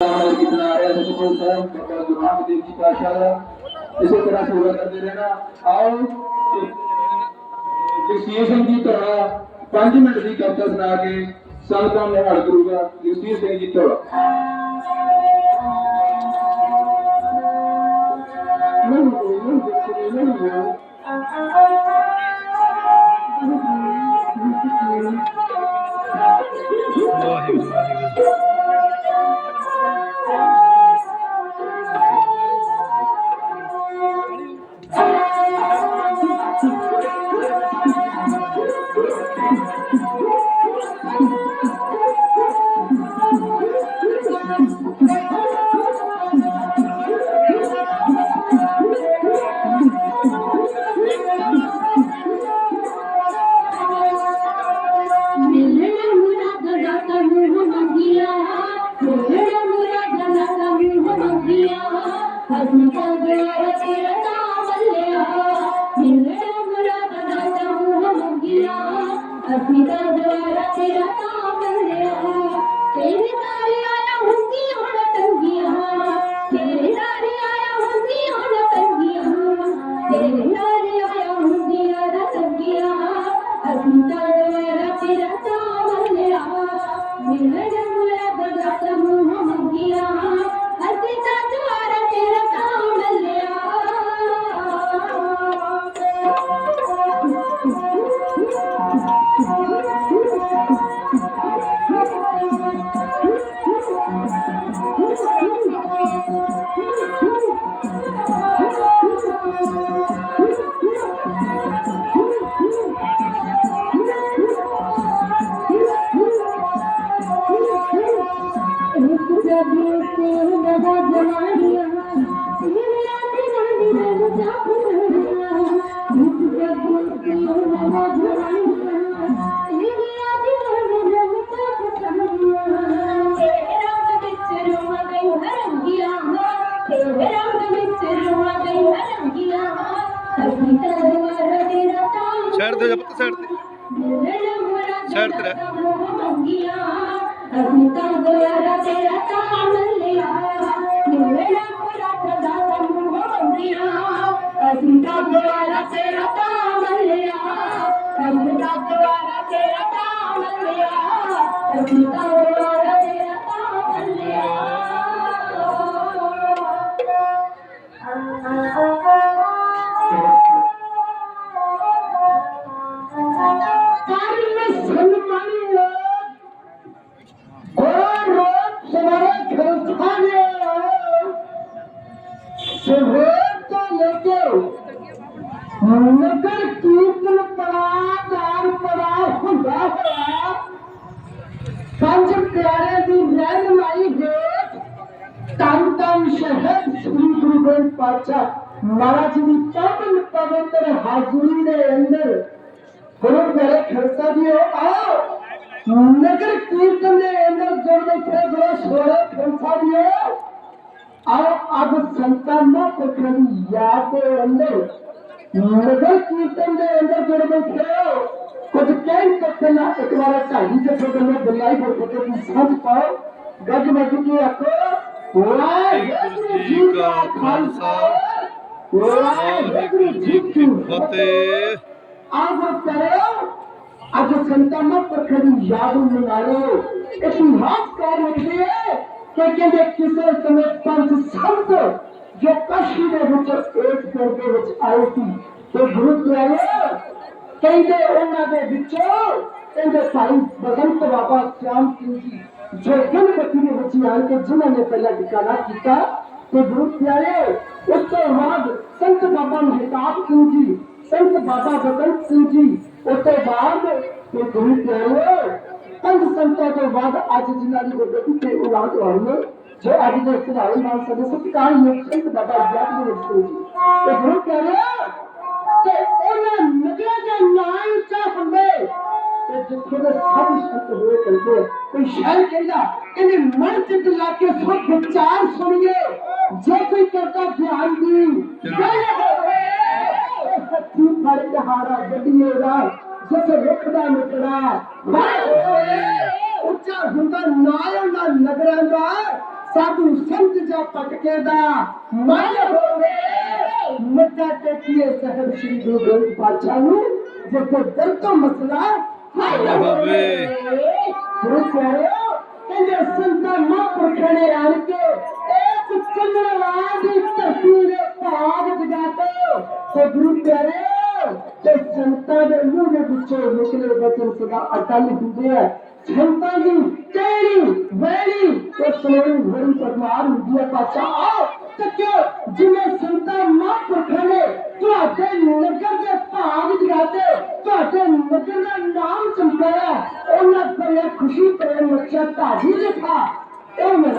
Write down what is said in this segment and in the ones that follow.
ਨਾਮ ਕਿਤਨਾ ਆ ਰਿਹਾ ਸਤਿਗੁਰੂ ਸਾਹਿਬ ਬਾਬਾ ਗੁਰੂ ਨਾਨਕ ਦੇਵ ਜੀ ਪਾਸ਼ਾ ਦਾ ਇਸੇ ਤਰ੍ਹਾਂ ਸੇਵਾ ਆਓ ਜਗਸੀਰ ਸਿੰਘ ਜੀ ਤੁਹਾਡਾ 5 ਮਿੰਟ ਦੀ ਕਵਿਤਾ ਸੁਣਾ ਕੇ ਸੰਗਤਾਂ ਨੂੰ ਨਿਹਾਲ ਕਰੂਗਾ। ਜਗਸੀਰ ਸਿੰਘ ਜੀ ਤੁਹਾਡਾ अपनी द्वारा चिरता कर आया होंगी आया होंगी और तंगिया तेरे तारे जब से लगा जमानिया ये मेरा तेरा दिल चाप धरिया जब से लगा जमानिया मगर कीर्तन पड़ा कार पड़ा होता होया पंज प्यारे रैन रहनुमाई गए तन तन शहर श्री गुरु ग्रंथ पातशाह महाराज जी की पवन पवित्र हाजरी के अंदर। गुरु प्यारे खालसा जी आओ। नगर कीर्तन के अंदर ज़ोर दे गुरु ज़ोर शोर जी आओ, अब संतान ना पुत्र याद के अंदर। मुगल कीर्तन के अंदर जो लोग गए कुछ कैन पत्थर ना एक बार ढाई के छोटे में बुलाई को पत्थर की समझ पाओ गज मज की आपको वाहे जी का खालसा वाहे जी की फतेह आज करो आज संतानों पर खड़ी याद निवारो इतिहास कार होती है कि कहते किसे समय पंच संत ਜੋ ਕਾਸ਼ੀ ਦੇ ਵਿੱਚ ਇੱਕ ਦਿਨ ਦੇ ਵਿੱਚ ਆਏ ਸੀ, ਤੇ ਗੁਰੂ ਪਿਆਰੇ ਕਹਿੰਦੇ ਉਹਨਾਂ ਦੇ ਵਿੱਚੋਂ, ਕਹਿੰਦੇ ਭਾਈ ਬਸੰਤ ਬਾਬਾ ਸ਼ਾਮ ਸਿੰਘ ਜੀ, ਜੋ ਗਣਪਤੀ ਦੇ ਵਿੱਚ ਆਏ ਤੇ ਜਿਨ੍ਹਾਂ ਨੇ ਪਹਿਲਾਂ ਟਿਕਾਣਾ ਕੀਤਾ, ਤੇ ਗੁਰੂ ਪਿਆਰੇ ਉਸ ਤੋਂ ਬਾਅਦ ਸੰਤ ਬਾਬਾ ਮਹਿਤਾਬ ਸਿੰਘ ਜੀ, ਸੰਤ ਬਾਬਾ ਬਸੰਤ ਸਿੰਘ ਜੀ, ਉਸ ਤੋਂ ਬਾਅਦ ਤੇ ਗੁਰੂ ਪਿਆਰੇ ਪੰਜ ਸੰਤਾਂ ਤੋਂ ਬਾਅਦ ਅੱਜ ਜਿਨ੍ਹਾਂ ਦੀ ਗੁਰਗੱਦੀ ਤੇ ਉਲਾਦ ਹੋਈ ਹੈ ਜੋ ਅੱਜ ਦੇ ਸਿਧਾਈ ਨਾਲ ਸਾਡੇ ਸਤਿਕਾਰ ਯੋਗ ਸੰਤ ਬਾਬਾ ਜੱਟ ਦੇ ਵਿੱਚ ਜੀ ਤੇ ਗੁਰੂ ਪਿਆਰੇ ਤੇ ਉਹਨਾਂ ਨਗਰਾਂ ਦੇ ਨਾਂ ਉੱਚਾ ਤੇ ਜਿੱਥੇ ਦੇ ਸਭ ਸੰਤ ਹੋਏ ਕਰਦੇ ਕੋਈ ਸ਼ਾਇਰ ਕਹਿੰਦਾ ਇਹਨੇ ਮਨ ਚ ਲਾ ਕੇ ਸਭ ਵਿਚਾਰ ਸੁਣੀਏ। ਜੇ ਕੋਈ ਕਰਦਾ ਧਿਆਨ ਦੀ ਗੱਲ ਹੋਵੇ ਸੱਚੀ ਫੜ ਕਹਾਰਾ ਗੱਡੀਏ ਦਾ ਜਿਸ ਰੁੱਖ ਦਾ ਮਿੱਟੜਾ ਵਾਹ ਹੋਏ ਉੱਚਾ ਹੁੰਦਾ, ਨਾ ਉਹਨਾਂ ਨਗਰਾਂ ਦਾ ਸਾਧੂ ਸੰਤ ਜਾ ਪਟਕੇ ਦਾ ਮਨ ਹੋਵੇ। ਮੱਥਾ ਟੇਕੀਏ ਸਾਹਿਬ ਸ੍ਰੀ ਗੁਰੂ ਗ੍ਰੰਥ ਪਾਤਸ਼ਾਹ ਨੂੰ ਜਿੱਥੇ ਦਰ ਤੋਂ ਮਸਲਾ ਹੱਲ ਹੋਵੇ। ਗੁਰੂ ਪਿਆਰਿਓ ਕਹਿੰਦੇ ਸੰਤਾਂ ਮਹਾਂਪੁਰਖਾਂ ਨੇ ਆਣ ਕੇ ਇਸ ਚੰਦਰਵਾਂ ਦੀ ਧਰਤੀ ਦੇ ਭਾਗ ਜਗਾਤੇ। ਤੇ ਗੁਰੂ ਪਿਆਰਿਓ ਤੇ ਸੰਤਾਂ ਦੇ ਮੂੰਹ ਦੇ ਵਿੱਚੋਂ ਨਿਕਲੇ ਬਚਨ ਸਦਾ ਅਟਲ ਹੁੰਦੇ ਆ। ਸੰਤਾਂ ਦੀ ਕਿਹੜੀ ਵੈਲੀ ਤੇ ਸੋਹਣੀ ਵਰੀ ਪਰਮਾਰ ਹੁੰਦੀ ਹੈ ਪਾਤਸ਼ਾਹ ਆਓ ਤੱਕਿਓ ਜਿਵੇਂ ਸੰਤਾਂ ਤੁਹਾਡੇ ਨਗਰ ਦੇ ਭਾਗ ਜਗਾਤੇ, ਤੁਹਾਡੇ ਨਗਰ ਦਾ ਨਾਮ ਚਮਕਾਇਆ। ਉਹਨਾਂ ਪਰ ਖੁਸ਼ੀ ਪਰ ਮੱਛਾ ਤਾਜੀ ਲਿਖਾ। ਇਹ ਮੇਰੇ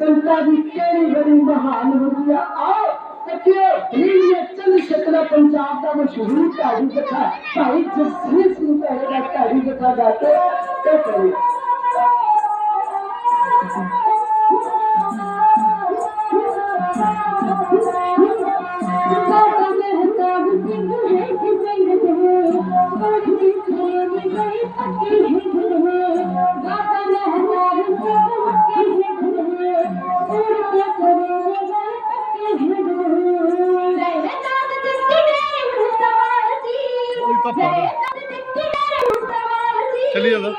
संता जी केरी बड़ी महान बुद्धिया आओ सखियो ये चंद शतला पंजाब का मशहूर तारी कथा, भाई जसवीर सिंह पहले का तारी कथा गाते तो करिए Thank you. ਜੀ ਚੱਲੀ ਜਾਂਦਾ।